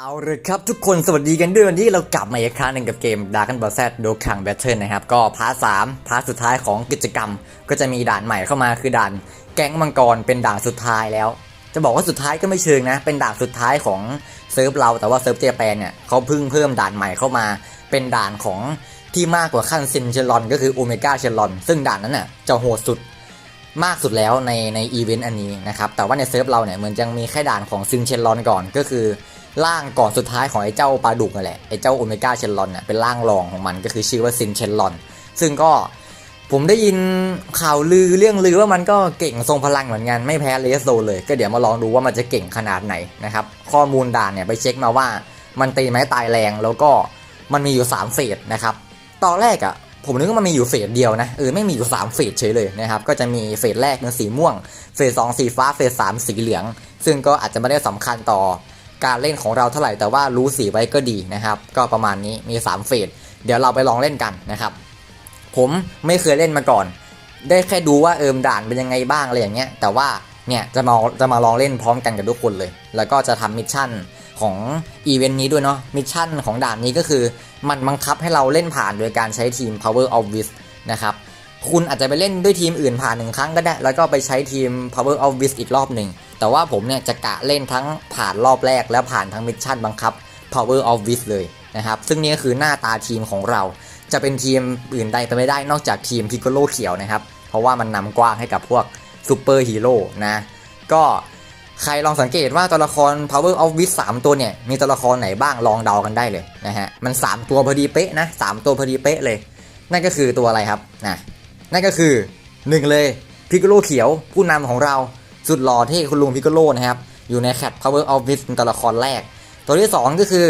เอาเลยครับทุกคนสวัสดีกันด้วยวันนี้เรากลับมาอีกครั้งหนึ่งกับเกม Dark and b a z โดคังแบทเทิลนะครับ ก็พาร์ทสามพาร์ทสุดท้ายของกิจกรรม ก็จะมีด่านใหม่เข้ามาคือด่านแก๊งมังกรเป็นด่านสุดท้ายแล้ว จะบอกว่าสุดท้ายก็ไม่เชิงนะ เป็นด่านสุดท้ายของเซิร์ฟเราแต่ว่าเซิร์ฟเจแปนเนี่ยเขาเพิ่งเพิ่มด่านใหม่เข้ามา เป็นด่านของที่มากกว่าขั้นซินเชลอนก็คือโอเมก้าเชลอนซึ่งด่านนั้นน่ะจะโหดสุดมากสุดแล้วในในอีเวนต์อันนี้นะครับแต่ว่าในเซิร์ฟเราเนี่ยเหมือนจะมีแค่ด่านของซินเชลอนก่อนก็คือ ร่างก่อนสุดท้ายของไอ้เจ้าปลาดุกนั่นแหละไอ้เจ้าโอเมก้าเชลลอนน่ะเป็นร่างรองของมันก็คือชื่อว่าซินเชลลอน ซึ่งก็ผมได้ยินข่าวลือเรื่องลือว่ามันก็เก่งทรงพลังเหมือนกันไม่แพ้เลสโซเลย ก็เดี๋ยวมาลองดูว่ามันจะเก่งขนาดไหนนะครับข้อมูลด่านเนี่ยไปเช็คมาว่ามันตีไม้ตายแรงแล้วก็มันมีอยู่ 3 เฟสนะครับตอนแรกอะ่ะผมนึกว่ามันมีอยู่เฟสเดียวนะเออไม่มีอยู่ 3 เฟสเฉยเลยนะครับก็จะมีเฟสแรกเป็นสีม่วง เฟสสองสีฟ้าเฟสสามสีเหลือง ซึ่งก็อาจจะไม่ได้สำคัญต่อ การเล่นของเราเท่าไหร่แต่ว่ารู้สีไว้ก็ดีนะครับ ก็ประมาณนี้มี3เฟสเดี๋ยวเราไปลองเล่นกันนะครับ ผมไม่เคยเล่นมาก่อน ได้แค่ดูว่าเอิมด่านเป็นยังไงบ้างอะไรอย่างเงี้ยแต่ว่าเนี่ยจะมาจะมาลองเล่นพร้อมกันกับทุกคนเลย แล้วก็จะทำมิชชั่นของอีเวนต์นี้ด้วยเนาะมิชชั่นของด่านนี้ก็คือ มันบังคับให้เราเล่นผ่านโดยการใช้ทีม Power of Wish นะครับ คุณอาจจะไปเล่นด้วยทีมอื่นผ่านหนึ่งครั้งก็ได้ แล้วก็ไปใช้ทีม Power of Wish อีกรอบหนึ่ง แต่ว่าผมเนี่ยจะกะเล่นทั้งผ่านรอบแรก แล้วผ่านทั้งมิชชั่นบังคับ Power of Wish เลยนะครับ ซึ่งนี่ก็คือหน้าตาทีมของเรา จะเป็นทีมอื่นใดไปไม่ได้นอกจากทีมพิกโลเขียวนะครับ เพราะว่ามันนำกว้างให้กับพวกซูเปอร์ฮีโร่นะ ก็ใครลองสังเกตว่าตัวละคร Power of Wish 3ตัวเนี่ย มีตัวละครไหนบ้างลองเดากันได้เลยนะฮะ มัน 3 ตัวพอดีเป๊ะนะสามตัวพอดีเป๊ะเลย นั่นก็คือตัวอะไรครับนะ นั่นก็คือ 1 เลยพิกโลเขียวผู้นำของเราสุดหล่อที่คุณลุงพิกโลนะครับ อยู่ในแคท Power of Wish เป็นตัวละครแรก ตัวที่ 2 ก็คือ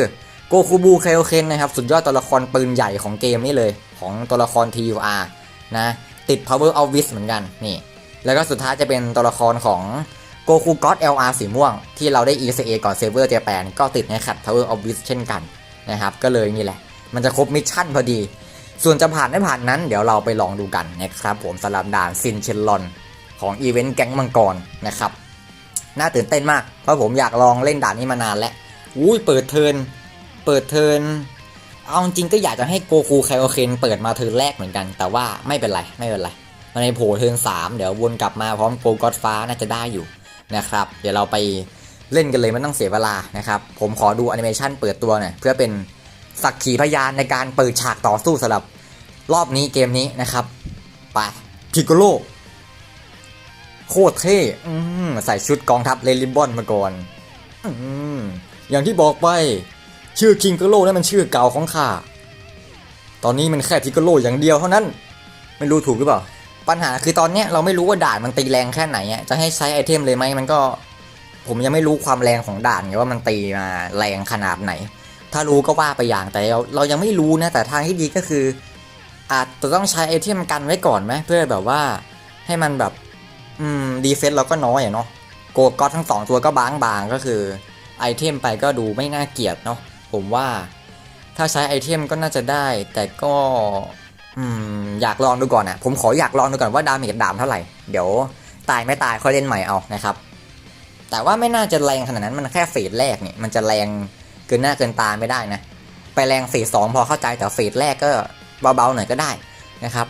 โกคูบูเคโอเคนนะครับ สุดยอดตัวละครปืนใหญ่ของเกมนี้เลย ของตัวละคร TUR นะติด Power of w i s เหมือนกันนี่แล้วก็สุดท้ายจะเป็นตัวละครของโกคูก็อด LR สีม่วง ที่เราได้ ECA ก่อนเซเวอร์เจแปนก็ติดในแคท Power of w i s เช่นกันนะครับก็เลยนี่แหละ มันจะครบมิชชั่นพอดี ส่วนจะผ่านไม่ผ่านนั้นเดี๋ยวเราไปลองดูกันนะครับผมสำหรับด่านซินเชลลอนของอีเวนต์แก๊งมังกรนะครับน่าตื่นเต้นมาก เพราะผมอยากลองเล่นด่านนี้มานานแล้วอุ้ยเปิดเทินเปิดเทินเอาจริงก็อยากจะให้โกคูไคโอเคนเปิดมาเทินแรกเหมือนกัน แต่ว่าไม่เป็นไรไม่เป็นไรมันในโผล่เทินสามเดี๋ยววนกลับมาพร้อมโกกอดฟ้าน่าจะได้อยู่นะครับ เดี๋ยวเราไปเล่นกันเลยไม่ต้องเสียเวลานะครับ ผมขอดูแอนิเมชันเปิดตัวหน่อยเพื่อเป็น สักขีพยานในการเปิดฉากต่อสู้สำหรับรอบนี้เกมนี้นะครับ ไปพิกโกโลโคตรเท่ใส่ชุดกองทัพเลลิบอนมาก่อนออย่างที่บอกไป ชื่อคิงโกโลนั่นมันชื่อเก่าของข้าตอนนี้มันแค่พิกโกโลอย่างเดียวเท่านั้น ไม่รู้ถูกหรือเปล่า ปัญหาคือตอนนี้เราไม่รู้ว่าด่านมันตีแรงแค่ไหนจะให้ใช้ไอเทมเลยไหมมันก็ ผมยังไม่รู้ความแรงของด่านไงว่ามันตีมาแรงขนาดไหน ถ้ารู้ก็ว่าไปอย่างแต่เราเรายังไม่รู้นะแต่ทางที่ดีก็คือ อาจจะต้องใช้ไอเทมกันไว้ก่อนไหมเพื่อแบบว่าให้มันแบบอืมดีเฟนต์เราก็น้อยอะเนาะโกก็ทั้งสองตัวก็บางบางๆก็คือไอเทมไปก็ดูไม่น่าเกลียดเนาะผมว่าถ้าใช้ไอเทมก็น่าจะได้ แต่ก็อืมอยากลองดูก่อนอะผมขออยากลองดูก่อนว่าดาเมจดามเท่าไหร่เดี๋ยวตายไม่ตายค่อยเล่นใหม่เอานะครับแต่ว่าไม่น่าจะแรงขนาดนั้นมันแค่เฟสแรกเนี่ยมันจะแรง เกินหน้าเกินตาไม่ได้นะ ไปแรงเฟสสองพอเข้าใจแต่เฟสแรกก็เบาๆหน่อยก็ได้นะครับ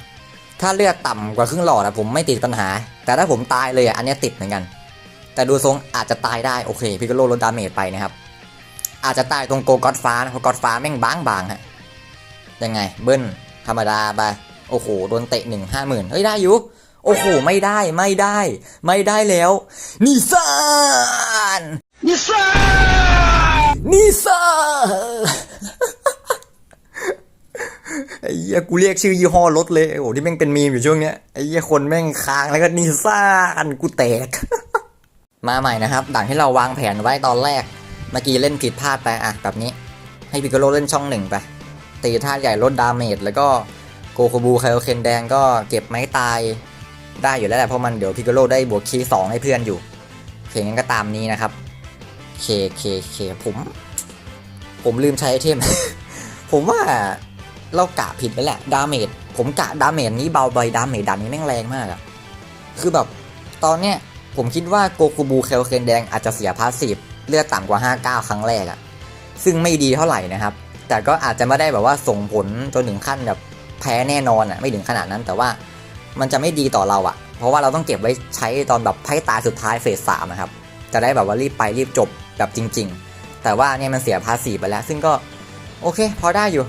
ถ้าเลือดต่ำกว่าครึ่งหลอดอะผมไม่ติดปัญหา แต่ถ้าผมตายเลยอะอันเนี้ยติดเหมือนกัน แต่ดูทรงอาจจะตายได้โอเคพิกโลลดดาเมจไปนะครับ อาจจะตายตรงโกก็อดฟ้านะเพราะก็อดฟ้าแม่งบางบางๆฮะยังไงเบิ้ลธรรมดาไปโอ้โหโดนเตะหนึ่งห้าหมื่นเฮ้ยได้อยู่โอ้โห ไม่ได้ไม่ได้ ไม่ได้แล้วนิซานนิซานนิซาน ไอ้เหี้ยกูเรียกชื่อยี่ห้อรถเลยโอ้โหที่แม่งเป็นมีมอยู่ช่วงเนี้ยไอ้เหี้ยคนแม่งค้างแล้วก็นิซ่านกูแตก มาใหม่นะครับด่านที่เราวางแผนไว้ตอนแรก เมื่อกี้เล่นผิดพลาดไปอะแบบนี้ ให้พิกโกโลเล่นช่องหนึ่งไปตีท่าใหญ่ลดดาเมจแล้วก็โกโคบูไคโอเคนแดงก็เก็บไม้ตายได้อยู่แล้วแหละเพราะมันเดี๋ยวพิกโกโลได้บวกคีย์สองให้เพื่อนอยู่โอเคงั้นก็ตามนี้นะครับเคเคเคผม ผมลืมใช้ไอเทม ผมว่าเรากะผิดไปแหละ ดาเมจ ผมกะดาเมจนี้เบาไปดาเมจดันนี้แม่งแรงมากอะคือแบบตอนเนี้ยผมคิดว่าโกคูบูเคลเคนแดงอาจจะเสียพาสซีฟเลือดต่ำกว่า 59 ครั้งแรกอะซึ่งไม่ดีเท่าไหร่นะครับ แต่ก็อาจจะไม่ได้แบบว่าส่งผลจนถึงขั้นแบบแพ้แน่นอนอะไม่ถึงขนาดนั้น แต่ว่ามันจะไม่ดีต่อเราอะเพราะว่าเราต้องเก็บไว้ใช้ตอนแบบไพ่ตาสุดท้ายเฟสสามนะครับ จะได้แบบว่ารีบไปรีบจบแบบจริง ๆ แต่ว่าเนี่ยมันเสียภาษีไปแล้ว ซึ่งก็โอเคพอได้อยู่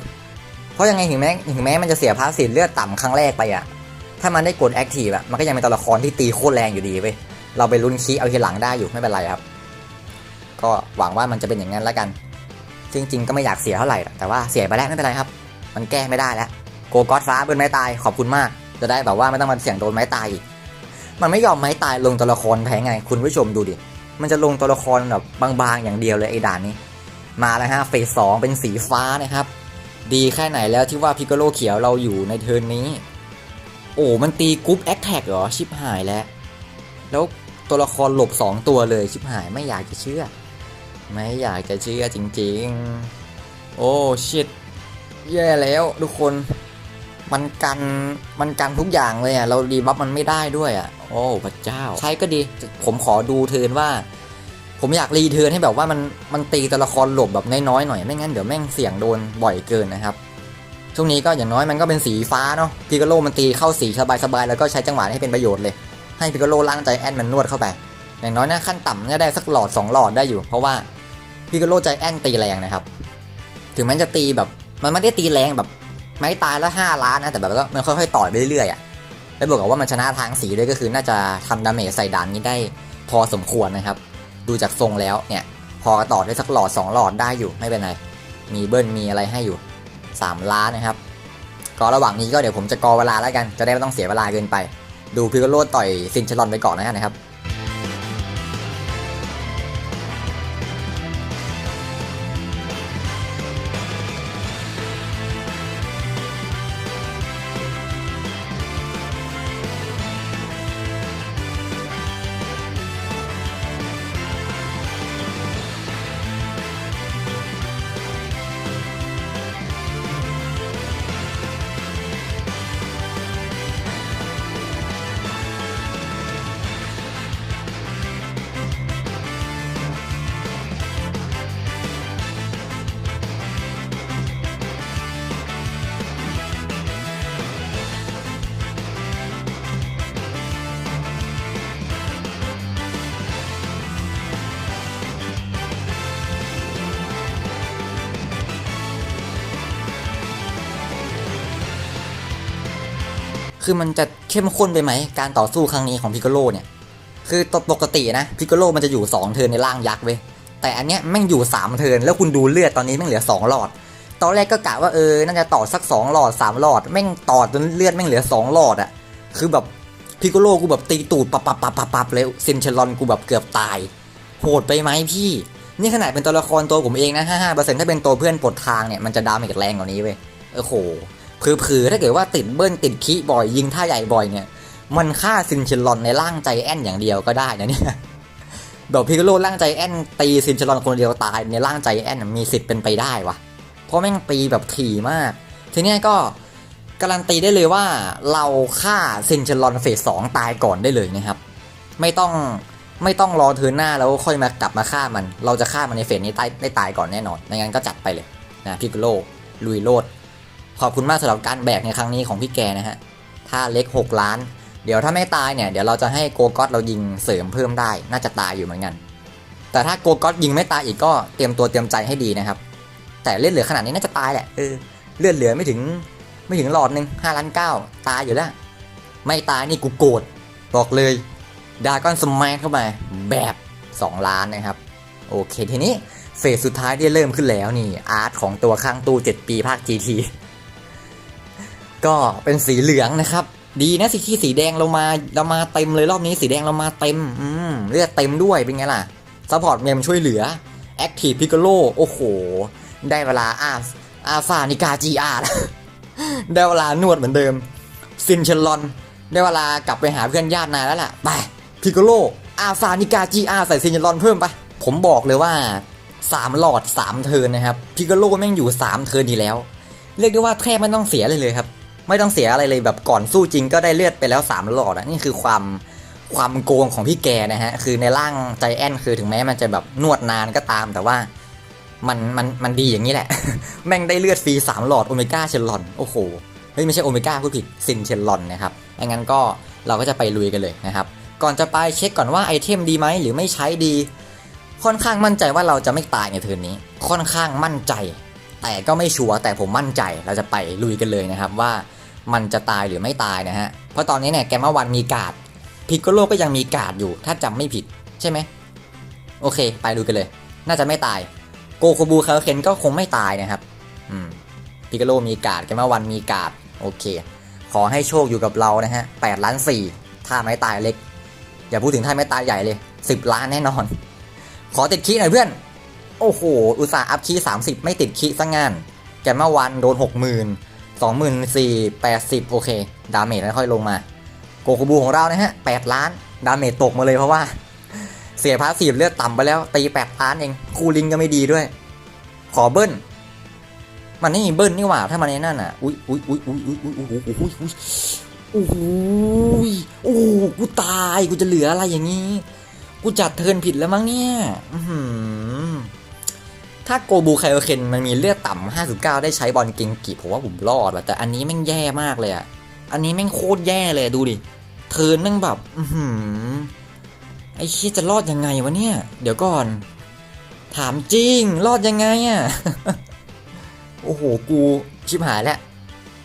เพราะยังไงถึงแม้ถึงแม้มันจะเสียภาษีเลือดต่ำครั้งแรกไปอะถ้ามันได้กดแอคทีฟอะมันก็ยังเป็นตัวละครที่ตีโคตรแรงอยู่ดีเว้ยเราไปลุ้นคีเอาทีหลังได้อยู่ไม่เป็นไรครับ ก็หวังว่ามันจะเป็นอย่างนั้นแล้วกันจริงๆก็ไม่อยากเสียเท่าไหร่แต่ว่าเสียไปแล้วไม่เป็นไรครับ มันแก้ไม่ได้แล้วโกกอดฟ้าเบิร์นไม้ตายขอบคุณมาก จะได้แบบว่าไม่ต้องมาเสี่ยงโดนไม้ตายอีกมันไม่ยอมไม้ตายลงตัวละครแพ้ไง คุณผู้ชมดูดิ มันจะลงตัวละครแบบบางๆอย่างเดียวเลยไอ้ด่านนี้ มาแล้วฮะเฟสสองเป็นสีฟ้านะครับ ดีแค่ไหนแล้วที่ว่าพิกโกโลเขียวเราอยู่ในเทิร์นนี้ โอ้มันตีกรุ๊ปแอคแท็กเหรอชิบหายแล้ว แล้วตัวละครหลบ 2 ตัวเลยชิบหายไม่อยากจะเชื่อ ไม่อยากจะเชื่อจริง ๆ โอ้ชิตแย่แล้วทุกคน มันกันมันกันทุกอย่างเลยอะเรารีบัฟมันไม่ได้ด้วยอะ โอ้พระเจ้า ใช้ก็ดีผมขอดูเทิร์นว่า ผมอยากรีเทิร์นให้แบบว่ามันมันตีตัวละครหลบแบบน้อยๆหน่อยไม่งั้นเดี๋ยวแม่งเสี่ยงโดนบ่อยเกินนะครับช่วงนี้ก็อย่างน้อยมันก็เป็นสีฟ้าเนาะพิกาโลมันตีเข้าสีสบายๆแล้วก็ใช้จังหวะให้เป็นประโยชน์เลย ให้พิกาโลล่างใจแอนมันนวดเข้าไปอย่างน้อยนะขั้นต่ำจะได้สักหลอด2หลอดได้อยู่ เพราะว่าพิกาโลใจแอนตีแรงนะครับ ถึงแม้จะตีแบบมันไม่ได้ตีแรงแบบ ไม่ตายแล้ว5ล้านนะแต่แบบก็มันค่อยๆต่อยไปเรื่อยๆอะแล้วบอกว่ามันชนะทางสีด้วยก็คือน่าจะทำดาเมจใส่ด่านนี้ได้พอสมควรนะครับ ดูจากทรงแล้วเนี่ย พอต่อได้สักหลอด2หลอดได้อยู่ไม่เป็นไร มีเบิ้ลมีอะไรให้อยู่ 3 ล้านนะครับ ก็ระหว่างนี้ก็เดี๋ยวผมจะกอเวลาแล้วกัน จะได้ไม่ต้องเสียเวลาเกินไป ดูพิกโลต่อยซินชลอนไปก่อนแล้วกันนะครับ คือมันจะเข้มข้นไปไหม การต่อสู้ครั้งนี้ของพิกโลเนี่ย คือตปกตินะพิกโลมันจะอยู่ 2 เทินในร่างยักษ์เว้ย แต่อันเนี้ยแม่งอยู่ 3 เทินแล้วคุณดูเลือดตอนนี้แม่งเหลือ 2 หลอด ตอนแรกก็กะว่าเออ น่าจะต่อสัก 2 หลอด 3 หลอด แม่งต่อจนเลือดแม่งเหลือ 2 หลอดอะคือแบบพิกโลกูแบบตีตูดปับปับปับปับปับเลยเซนเชลอนกูแบบเกือบตาย โหดไปไหมพี่นี่ขนาดเป็นตัวละครตัวผมเองนะ 55%ถ้าเป็นตัวเพื่อนปลดทางเนี่ย มันจะดาเมจแรงกว่านี้เว้ยโอ้โห เผือๆถ้าเกิดว่าติดเบิ้ลติดคีบ่อยยิงท่าใหญ่บ่อยเนี่ย มันฆ่าซินเชลอนในร่างใจแอนอย่างเดียวก็ได้นะเนี่ยแบบพิกโลร่างใจแอนตีซินเชลอนคนเดียวตายในร่างใจแอนมีสิทธิ์เป็นไปได้วะเพราะแม่งตีแบบถี่มาก ทีเนี้ยก็การันตีได้เลยว่าเราฆ่าซินเชลอนเฟสสองตายก่อนได้เลยนะครับ ไม่ต้องไม่ต้องรอเทิร์นหน้าแล้วค่อยมากลับมาฆ่ามัน เราจะฆ่ามันในเฟสนี้ได้ได้ตายก่อนแน่นอนไม่งั้นก็จัดไปเลยนะพิกโลลุยโลด ขอบคุณมากสำหรับการแบกในครั้งนี้ของพี่แกนะฮะถ้าเล็ก 6 ล้าน เดี๋ยวถ้าไม่ตายเนี่ยเดี๋ยวเราจะให้โกก็ตเรายิงเสริมเพิ่มได้ น่าจะตายอยู่เหมือนกัน แต่ถ้าโกก็ตยิงไม่ตายอีกก็เตรียมตัวเตรียมใจให้ดีนะครับ แต่เลือดเหลือขนาดนี้น่าจะตายแหละเออเลือดเหลือไม่ถึงไม่ถึงหลอดหนึ่งห้าล้านเก้าตายอยู่แล้ว ไม่ตายนี่กูโกรธบอกเลยดากอนสมัยเข้าไปแบบ 2 ล้านนะครับ โอเคทีนี้เฟสสุดท้ายที่เริ่มขึ้นแล้วนี่อาร์ตของตัวข้างตู้ 7 ปีภาค GT ก็เป็นสีเหลืองนะครับ ดีนะสีที่สีแดงเรามาเรามาเต็มเลยรอบนี้สีแดงเรามาเต็มอืมเลือดเต็มด้วยเป็นไงล่ะซัพพอร์ตเมมช่วยเหลือ Active Piccolo โอ้โห ได้เวลาอาอาฟานิกาจีอาร์ได้เวลานวดเหมือนเดิมซินเชลอน ได้เวลากลับไปหาเพื่อนญาตินายแล้วล่ะไปพิกโลอาฟานิกาจีอาใส่ซินเชลอนเพิ่มไปผมบอกเลยว่า 3 หลอด 3 เทินนะครับพิกโลแม่งอยู่ 3 เทินดีแล้ว เรียกได้ว่าแทบไม่ต้องเสียเลยเลยครับ ไม่ต้องเสียอะไรเลยแบบก่อนสู้จริงก็ได้เลือดไปแล้ว3หลอดอะนี่คือความความโกงของพี่แกนะฮะคือในร่างใจแอนคือถึงแม้มันจะแบบนวดนานก็ตามแต่ว่ามันมันมันดีอย่างนี้แหละ แม่งได้เลือดฟรีสามหลอดโอเมก้าเชลลอนโอ้โหเฮ้ยไม่ใช่โอเมก้าผู้ผิดซินเชลลอนนะครับงั้นก็เราก็จะไปลุยกันเลยนะครับ ก่อนจะไปเช็คก่อนว่าไอเทมดีไหมหรือไม่ใช้ดี ค่อนข้างมั่นใจว่าเราจะไม่ตายในเทิร์นนี้ ค่อนข้างมั่นใจ แต่ก็ไม่ชัวร์แต่ผมมั่นใจเราจะไปลุยกันเลยนะครับว่า มันจะตายหรือไม่ตายนะฮะ เพราะตอนนี้เนี่ยแกมาวันมีกาดพิกโกโลก็ยังมีกาดอยู่ ถ้าจำไม่ผิดใช่ไหมโอเค ไปดูกันเลย น่าจะไม่ตาย โกโคบูคาเคนก็คงไม่ตายนะครับ อืมพิกโกโลมีกาดแกมาวันมีกาดโอเค ขอให้โชคอยู่กับเรานะฮะแปดล้านสี่ถ้าไม่ตายเล็ก อย่าพูดถึงถ้าไม่ตายใหญ่เลยสิบล้านแน่นอน ขอติดคีหน่อยเพื่อนโอ้โห อุตส่าห์อัพคีสามสิบไม่ติดคีซะงาน แกมาวันโดนหกหมื่น สองหมื่นสี่แปดสิบโอเค ดาเมจค่อยลงมา โกโคบูของเรานะฮะแปดล้าน ดาเมจตกมาเลยเพราะว่า เสียพาสซีฟเลือดต่ำไปแล้ว ตีแปดล้านเอง คูลิงก็ไม่ดีด้วย ขอเบิ้ล มันไม่มีเบิ้ลนี่หว่า ถ้ามันในนั่นอะ อุ้ยอุ้ยอุ้ยอุ้ยอุ้ยอุ้ยอุ้ยอุ้ยอุ้ยโอ้โหโอ้โหกูตาย กูจะเหลืออะไรอย่างนี้ กูจัดเทินผิดแล้วมั้งเนี่ย อื ถ้าโกบูไคโอเคนมันมีเลือดต่ำ59 ได้ใช้บอลเกงกิผมว่าผมรอดว่ะแต่อันนี้แม่งแย่มากเลยอะ อันนี้แม่งโคตรแย่เลยดูดิ เทินแม่งแบบอืไอ้ชี่ยจะรอดยังไงวะเนี่ย เดี๋ยวก่อน ถามจริง รอดยังไงอะ โอ้โห กูชิบหายแล้ว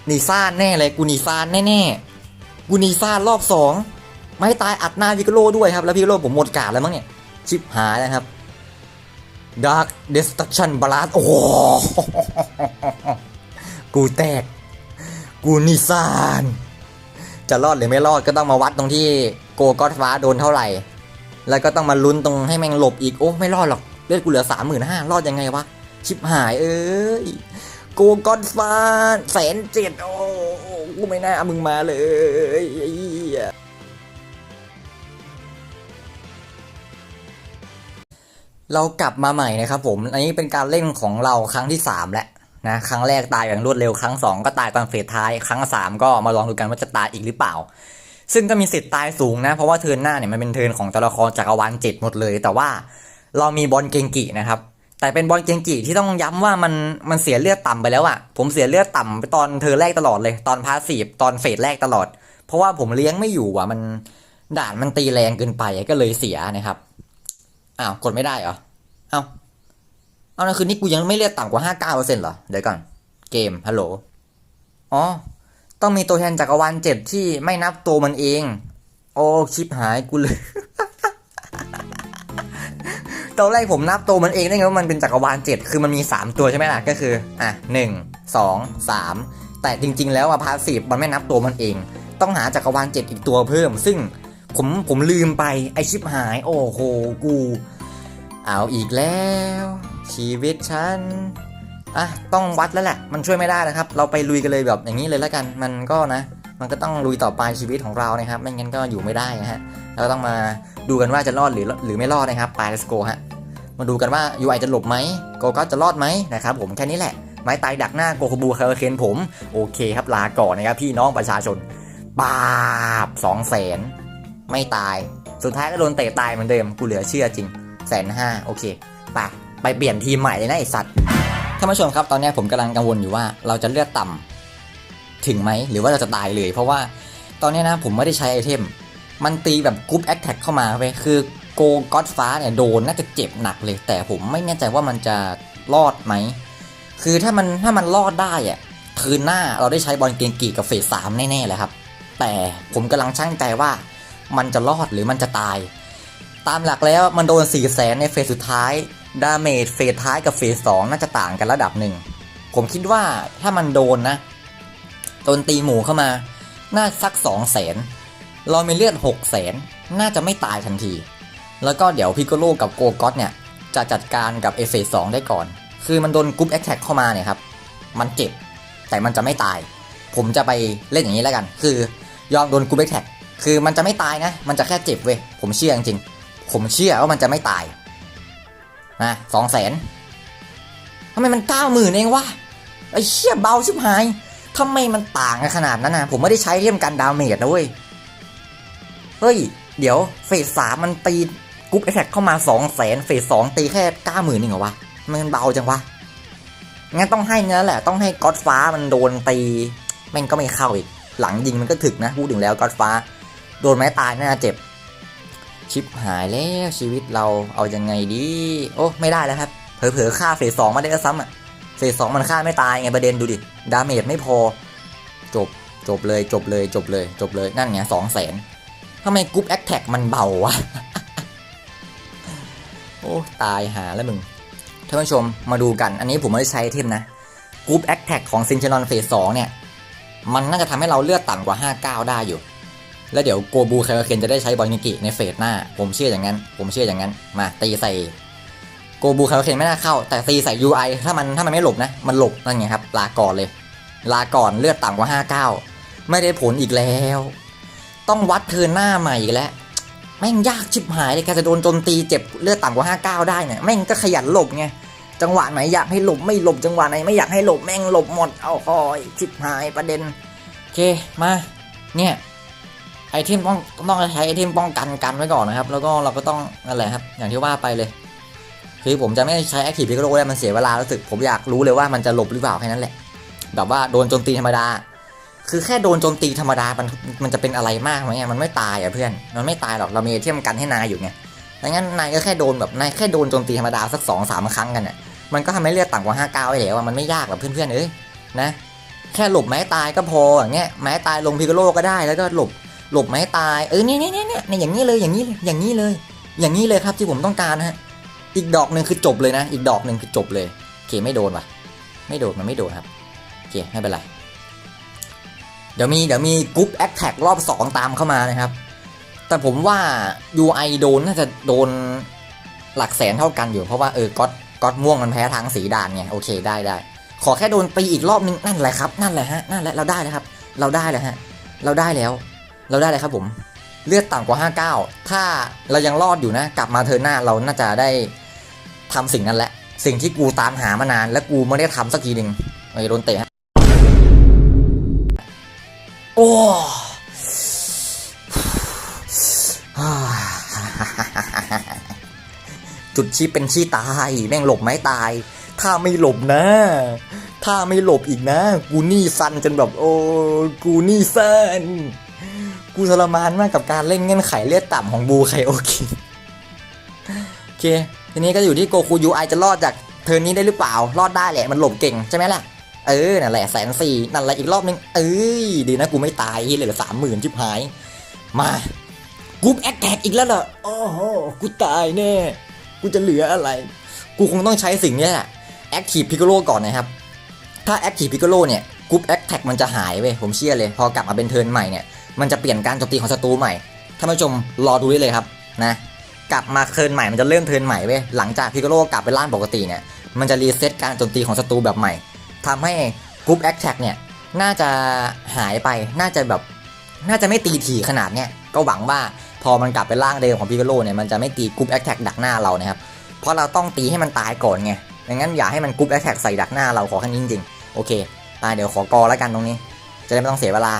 หนีซ่านแน่เลย กูหนีซ่านแน่ๆกูหนีซ่านรอบสองไม่ตายอัดหน้าพิกโลด้วยครับ แล้วพิกโลผมหมดกาดแล้วมั้งเนี่ย ชิบหายแล้วครับ Dark Destruction Blast โอ้โห กูแตก กูนิสาน จะรอดหรือไม่รอดก็ต้องมาวัดตรงที่โกก็อดฟ้าโดนเท่าไหร่ แล้วก็ต้องมาลุ้นตรงให้แม่งหลบอีก โอ้ ไม่รอดหรอก เลือดกูเหลือสามหมื่นห้ารอดยังไงวะ ชิบหายเอ้ยโกก็อดฟ้าแสนเจ็ดโอ้ กูไม่น่าเอามึงมาเลยไอ้เหี้ย เรากลับมาใหม่นะครับผม อันนี้เป็นการเล่นของเราครั้งที่ 3 แล้วนะครั้งแรกตายอย่างรวดเร็วครั้ง 2 ก็ตายตอนเฟสท้าย ครั้ง 3 ก็มาลองดูกันว่าจะตายอีกหรือเปล่า ซึ่งก็มีสิทธิ์ตายสูงนะ เพราะว่าเทิร์นหน้าเนี่ยมันเป็นเทิร์นของตัวละครจักรวาลเจ็ดหมดเลย แต่ว่าเรามีบอลเกงกินะครับ แต่เป็นบอลเกงกิที่ต้องย้ำว่ามันมันเสียเลือดต่ำไปแล้วอะผมเสียเลือดต่ำไปตอนเทินแรกตลอดเลยตอนพาสซีฟตอนเฟสแรกตลอด เพราะว่าผมเลี้ยงไม่อยู่อะมันด่านมันตีแรงเกินไปก็เลยเสียนะครับ อ้าวกดไม่ได้เหรอ เอ้า เอานะคือนี่กูยังไม่เลือดต่ำกว่าห้าเก้าเปอร์เซ็นต์เหรอ เดี๋ยวก่อน เกม ฮัลโหล อ๋อ ต้องมีตัวแทนจักรวาลเจ็ดที่ไม่นับตัวมันเอง โอ้ชิปหายกูเลยตอนแรกผมนับตัวมันเองได้ไงว่ามันเป็นจักรวาลเจ็ดคือมันมีสามตัวใช่ไหมล่ะ ก็คือ อะหนึ่งสองสามแต่จริง ๆ แล้วอะพาสีฟมันไม่นับตัวมันเอง ต้องหาจักรวาลเจ็ดอีกตัวเพิ่ม ซึ่ง ผมผมลืมไปไอชิปหาย โอ้โหกู เอาอีกแล้ว ชีวิตฉันอะต้องวัดแล้วแหละ มันช่วยไม่ได้นะครับ เราไปลุยกันเลยแบบอย่างนี้เลยแล้วกัน มันก็นะ มันก็ต้องลุยต่อไปชีวิตของเรานะครับ ไม่งั้นก็อยู่ไม่ได้นะฮะ เราต้องมาดูกันว่าจะรอดหรือหรือไม่รอดนะครับ ไป let's go ฮะ มาดูกันว่า UI จะหลบไหมโกก็จะรอดไหมนะครับผมแค่นี้แหละ ไม้ตายดักหน้าโกคบูเคาร์เคนผม โอเคครับลาก่อนนะครับพี่น้องประชาชน บาบสองแสน ไม่ตาย สุดท้ายก็โดนเตะตายเหมือนเดิม กูเหลือเชื่อจริงแสนห้าโอเคไปไปเปลี่ยนทีมใหม่เลยนะไอสัตว์ท่านผู้ชมครับตอนนี้ผมกำลังกังวลอยู่ว่าเราจะเลือดต่ำถึงไหมหรือว่าเราจะตายเลย เพราะว่าตอนนี้นะผมไม่ได้ใช้ไอเทม มันตีแบบกรุ๊ปแอคแท็กเข้ามาไปคือโกก็อดฟ้าเนี่ยโดนน่าจะเจ็บหนักเลย แต่ผมไม่แน่ใจว่ามันจะรอดไหม คือถ้ามันถ้ามันรอดได้อะคืนหน้าเราได้ใช้บอลเกงกีกับเฟสสามแน่ๆเลยครับ แต่ผมกำลังช่างใจว่า มันจะรอดหรือมันจะตาย ตามหลักแล้วมันโดน4ี่แสนในเฟสสุดท้าย ดาเมจเฟสท้ายกับเฟสสองน่าจะต่างกันระดับหนึ่ง ผมคิดว่าถ้ามันโดนนะโดนตีหมูเข้ามา น่าสัก2 0 0แสนเรามีเลือด6 0แสนน่าจะไม่ตายทันที แล้วก็เดี๋ยวพิกโกโลกับโกก็ตเนี่ย จะจัดการกับเอเฟสองได้ก่อน คือมันโดนกรุ๊ปแอคแท็กเข้ามาเนี่ยครับ มันเจ็บ แต่มันจะไม่ตาย ผมจะไปเล่นอย่างนี้แล้วกัน คือยอมโดนกรุ๊ปแอคแท็ก คือมันจะไม่ตายนะ มันจะแค่เจ็บเว้ย ผมเชื่อจริง ผมเชื่อว่ามันจะไม่ตาย นะสองแสนทำไมมันเก้าหมื่นเองวะ ไอ้เชี่ยเบาชิบหายทำไมมันต่างกันขนาดนั้นนะผมไม่ได้ใช้เรื่องการดาวเมจนะเว้ย เฮ้ย เดี๋ยวเฟสสามมันตีกรุ๊ปแอทแทกเข้ามาสองแสนเฟสสองตีแค่เก้าหมื่นเองเหรอวะ มันเบาจังวะ งั้นต้องให้นั่นแหละ ต้องให้ก๊อตฟ้ามันโดนตี แม่งก็ไม่เข้าอีก หลังยิงมันก็ถึกนะ พูดถึงแล้วก๊อตฟ้า โดนไม้ตายน่าเจ็บ ชิปหายแล้วชีวิตเราเอายังไงดี โอ้ไม่ได้แล้วครับ เผลอๆฆ่าเฟสสองมาได้ก็ซ้ำอะเฟสสองมันฆ่าไม่ตายไงประเด็นดูดิ ดาเมจไม่พอ จบจบเลยจบเลยจบเลยจบเลยนั่นไงสองแสนทำไมกรุ๊ปแอคแท็กมันเบาวะ โอ้ตายหาแล้วมึงท่านผู้ชมมาดูกัน อันนี้ผมไม่ได้ใช้เทมนะกรุ๊ปแอคแท็กของซินเชนอนเฟสสองเนี่ย มันน่าจะทำให้เราเลือดต่ำกว่า 59 ได้อยู่ แล้วเดี๋ยวโกบูคาราเคนจะได้ใช้บอลนิกิในเฟสหน้า ผมเชื่ออย่างนั้น ผมเชื่ออย่างนั้น มาตีใส่โกบูคาราเคนไม่น่าเข้า แต่ตีใส่ UI ถ้ามันถ้ามันไม่หลบนะ มันหลบนั่นไงครับ ลาก่อนเลย ลาก่อนเลือดต่ำกว่า 59 ไม่ได้ผลอีกแล้ว ต้องวัดเทินหน้าใหม่อีกแล้วแม่งยากชิบหายเลยการจะโดนโจมตีเจ็บเลือดต่ำกว่า 59 ได้เนี่ยแม่งก็ขยันหลบไงจังหวะไหนอยากให้หลบไม่หลบจังหวะไหนไม่อยากให้หลบแม่งหลบหมดเอาคอยชิบหายประเด็นโอเคมาเนี่ย ไอเทมต้องต้องใช้ไอเทมป้องกันกันไว้ก่อนนะครับ แล้วก็เราก็ต้องนั่นแหละครับอย่างที่ว่าไปเลย คือผมจะไม่ใช้แอคทีฟพิกโลได้มันเสียเวลารู้สึกผมอยากรู้เลยว่ามันจะหลบหรือเปล่าแค่นั้นแหละ แบบว่าโดนโจมตีธรรมดา คือแค่โดนโจมตีธรรมดามันมันจะเป็นอะไรมากไหมมันไม่ตายอะเพื่อน มันไม่ตายหรอกเรามีไอเทมกันให้นายอยู่ไงดังนั้นนายก็แค่โดนแบบนายแค่โดนโจมตีธรรมดาสักสองสามครั้งกันอะมันก็ทำให้เลือดต่ำกว่าห้าเก้าไปแล้วมันไม่ยากหรอกเพื่อนๆเอ้ยนะแค่หลบไม้ตายก็พออย่างเงี้ยไม้ตายลงพิกโลก็ได้แล้วก็หลบ หลบไม้ตาย เออเนี่ยเนี่ยเนี่ยเนี่ยอย่างนี้เลยอย่างนี้เลยอย่างนี้เลย อย่างนี้เลยครับที่ผมต้องการนะฮะ อีกดอกหนึ่งคือจบเลยนะ อีกดอกหนึ่งคือจบเลยโอเคไม่โดนว่ะ ไม่โดนมันไม่โดนครับโอเคไม่เป็นไร เดี๋ยวมีเดี๋ยวมีกรุ๊ปแอคแท็กรอบสองตามเข้ามานะครับ แต่ผมว่า UI โดนน่าจะโดนหลักแสนเท่ากันอยู่เพราะว่าเออก๊อตก๊อตม่วงมันแพ้ทางสีด่านไงโอเคได้ได้ขอแค่โดนตีอีกรอบนึงนั่นแหละครับ นั่นแหละฮะนั่นแหละเราได้แล้วครับ เราได้แล้วฮะ เราได้แล้ว เราได้เลยครับผม เลือดต่ำกว่า 59 ถ้าเรายังรอดอยู่นะ กลับมาเทิร์นหน้าเราน่าจะได้ทำสิ่งนั้นแหละ สิ่งที่กูตามหามานาน และกูไม่ได้ทำสักทีหนึ่งไอ้โดนเตะโอ้จุดชี้เป็นชี้ตาย แม่งหลบไม่ตาย ถ้าไม่หลบนะ ถ้าไม่หลบอีกนะ กูนี่ซันจนแบบ โอ้ กูนี่ซัน กูทรมานมากกับการเล่นเงื่อนไขเลือดต่ำของบูไคโอคิโอเค ทีนี้ก็อยู่ที่โกคูยูไอจะรอดจากเทิร์นนี้ได้หรือเปล่า รอดได้แหละ มันหลบเก่งใช่ไหมล่ะ เออ นั่นแหละแสนสี่นั่นแหละอีกรอบนึง เอ้ย ดีนะกูไม่ตายเหลือสามหมื่นชิบหาย มากูแอคแท็กอีกแล้วเหรอ โอ้โห กูตายแน่ กูจะเหลืออะไร กูคงต้องใช้สิ่งนี้แหละ Active Piccolo ก่อนนะครับ ถ้า Active Piccolo เนี่ยกรุ๊ป Attack มันจะหายไปผมเชื่อเลย พอกลับมาเป็นเทิร์นใหม่เนี่ย มันจะเปลี่ยนการโจมตีของศัตรูใหม่ท่านผู้ชมรอดูได้เลยครับนะกลับมาเทิร์นใหม่มันจะเริ่มเทิร์นใหม่เว้ยหลังจาก Piccolo กลับไปร่างปกติเนี่ยมันจะรีเซ็ตการโจมตีของศัตรูแบบใหม่ทำให้กรุ๊ป Attack เนี่ยน่าจะหายไปน่าจะแบบน่าจะไม่ตีถี่ขนาดเนี้ยก็หวังว่าพอมันกลับไปร่างเดิมของพิกโลเนี่ยมันจะไม่ตีกรุ๊ปแอคแท็กดักหน้าเรานะครับเพราะเราต้องตีให้มันตายก่อนไงดังนั้นอย่าให้มันกรุ๊ปแอคแท็กใส่ดักหน้าเราขอแค่นี้จริงๆโอเคตายเดี๋ยวขอกอแล้วกันตรงนี้ จะได้ไม่ต้องเสียเวลา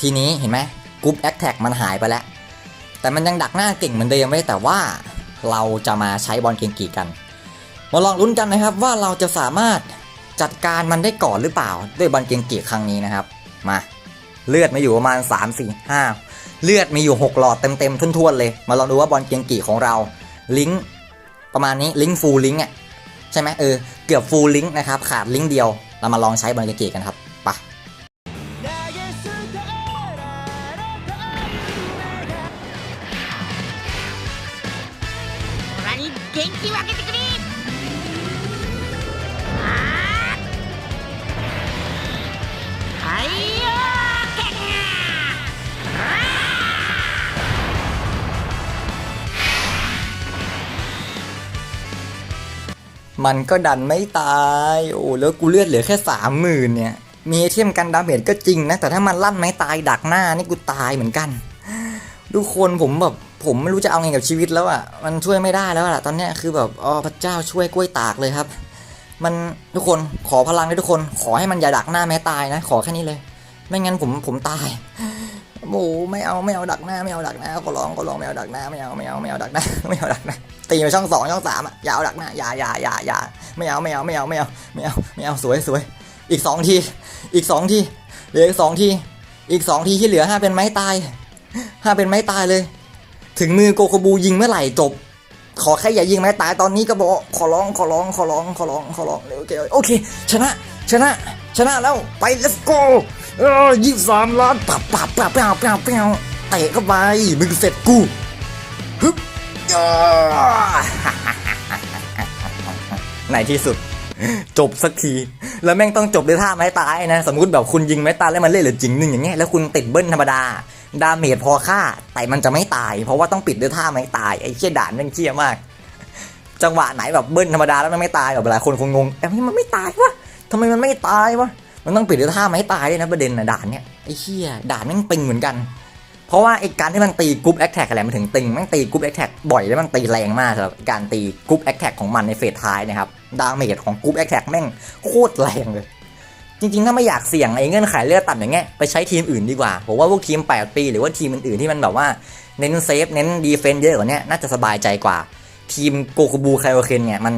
ทีนี้เห็นไหมกรุ๊ปแอคแท็กมันหายไปแล้ว แต่มันยังดักหน้าเก่งเหมือนเดิมไว้แต่ว่าเราจะมาใช้บอลเก่งกีกัน มาลองลุ้นกันนะครับว่าเราจะสามารถจัดการมันได้ก่อนหรือเปล่า ด้วยบอลเก่งกีครั้งนี้นะครับ มาเลือดมาอยู่ประมาณ 3 4 5 เลือดมีอยู่ 6 หลอดเต็มๆทุ่นๆเลย มาลองดูว่าบอลเก่งกีของเรา ลิงก์ประมาณนี้ลิงก์ฟูลลิงก์อะใช่ไหมเออเกือบฟูลลิงก์นะครับขาดลิงก์เดียว เรามาลองใช้บอลเก่งกีกันครับ มันก็ดันไม่ตาย โอ้แล้วกูเลือดเหลือแค่สามหมื่นเนี่ย มีไอเทมกันดาเมจก็จริงนะ แต่ถ้ามันลั่นไม้ตายดักหน้านี่กูตายเหมือนกัน ทุกคนผมแบบผมไม่รู้จะเอาไงกับชีวิตแล้วอะ่ะ มันช่วยไม่ได้แล้วอะตอนเนี้ยคือแบบอ๋อพระเจ้าช่วยกล้วยตากเลยครับ มันทุกคนขอพลังให้ทุกคน ขอให้มันอย่าดักหน้าแม้ตายนะ ขอแค่นี้เลย ไม่งั้นผมผมตาย โอ้ไม่เอาไม่เอาดักหน้าไม่เอาดักหน้าขอร้องขอร้องไม่เอาดักหน้าไม่เอาไม่เอาไม่เอาดักหน้าไม่เอาดักหน้าตีไปช่องสองช่องสามอะอย่าเอาดักหน้าอย่าอย่าอย่าอย่าไม่เอาไม่เอาไม่เอาไม่เอาไม่เอาไม่เอาสวยสวยอีกสองทีอีกสองทีเหลืออีกสองทีอีกสองทีที่เหลือห้าเป็นไม้ตายห้าเป็นไม้ตายเลย ถึงมือโกโคบูยิงเมื่อไหร่จบ ขอแค่อย่ายิงไม้ตายตอนนี้ก็บอกขอร้องขอร้องขอร้องขอร้องขอร้องโอเคโอเคชนะชนะชนะแล้วไป let's go เออยี่สามล้านปับปับปับปับปับปับเตะเข้าไปมึงเสร็จกูฮึบในที่สุด จบสักที แล้วแม่งต้องจบด้วยท่าไม้ตายนะ สมมติแบบคุณยิงไม้ตายแล้วมันเล่นหลือจริงหนึ่งอย่างเงี้ยแล้วคุณติดเบิ้ลธรรมดา ดาเมจพอค่า แต่มันจะไม่ตาย เพราะว่าต้องปิดด้วยท่าไม้ตายไอ้เชี่ยด่านนั่นเชี่ยมาก จังหวะไหนแบบเบิ้ลธรรมดาแล้วมันไม่ตายแบบหลายคนคงงงแต่นี่มันไม่ตายวะทำไมมันไม่ตายวะ มันต้องปิดด้วยท่าไม้ตายด้วยนะประเด็นนะด่านเนี้ยไอ้เชี่ยด่านแม่งตึงเหมือนกัน เพราะว่าไอ้การที่มันตีกรุ๊ปแอคแท็กอะไรมันถึงตึงแม่งตีกรุ๊ปแอคแท็กบ่อยแล้วมันตีแรงมากสำหรับการตีกรุ๊ปแอคแท็กของมันในเฟสท้ายนะครับดาเมจของกรุ๊ปแอคแท็กแม่งโคตรแรงเลยจริงๆ ถ้าไม่อยากเสี่ยงไอ้เงื่อนไขเลือดต่ำอย่างเงี้ยไปใช้ทีมอื่นดีกว่าผมว่าพวกทีม 8 ปี หรือว่าทีมอื่นๆที่มันแบบว่าเน้นเซฟเน้นดีเฟนต์เยอะกว่านี้น่าจะสบายใจกว่า ทีมโกคูบูไคโอเคนเนี่ยมัน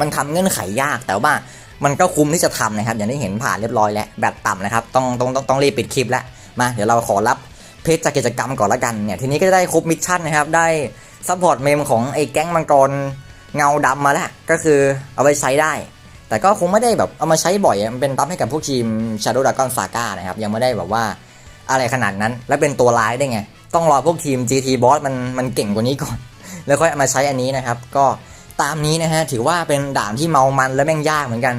มันทำเงื่อนไขยากแต่ว่า มันก็คุ้มที่จะทำนะครับอย่างที่เห็นผ่านเรียบร้อยแล้วแบบต่ำนะครับต้องต้องต้องต้องรีบปิดคลิปแล้วมาเดี๋ยวเราขอรับเพจจากกิจกรรมก่อนละกันเนี่ยทีนี้ก็จะได้ครบมิชชั่นนะครับได้ซัพพอร์ตเมมของไอ้แก๊งมังกรเงาดำมาแล้วก็คือเอาไปใช้ได้ แต่ก็คงไม่ได้แบบเอามาใช้บ่อยมันเป็นตับให้กับพวกทีม Shadow Dragon Saga นะครับยังไม่ได้แบบว่าอะไรขนาดนั้นและเป็นตัวร้ายได้ไง ต้องรอพวกทีม GT Boss มันมันเก่งกว่านี้ก่อน แล้วค่อยเอามาใช้อันนี้นะครับ ก็ ตามนี้นะฮะถือว่าเป็นด่านที่เมามันและแม่งยากเหมือนกัน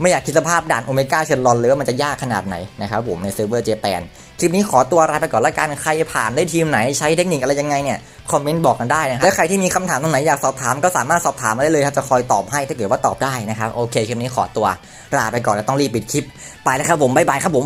ไม่อยากคิดสภาพด่านโอเมก้าเชนลอนเลยว่ามันจะยากขนาดไหนนะครับผมในเซิร์ฟเวอร์เจแปนคลิปนี้ขอตัวลาไปก่อนละกันใครผ่านได้ทีมไหนใช้เทคนิคอะไรยังไงเนี่ยคอมเมนต์บอกกันได้นะครับและใครที่มีคำถามตรงไหนอยากสอบถามก็สามารถสอบถามมาได้เลยครับจะคอยตอบให้ถ้าเกิดว่าตอบได้นะครับโอเคคลิปนี้ขอตัวลาไปก่อนแล้วต้องรีบปิดคลิปไปแล้วครับผมบ๊ายบายครับผม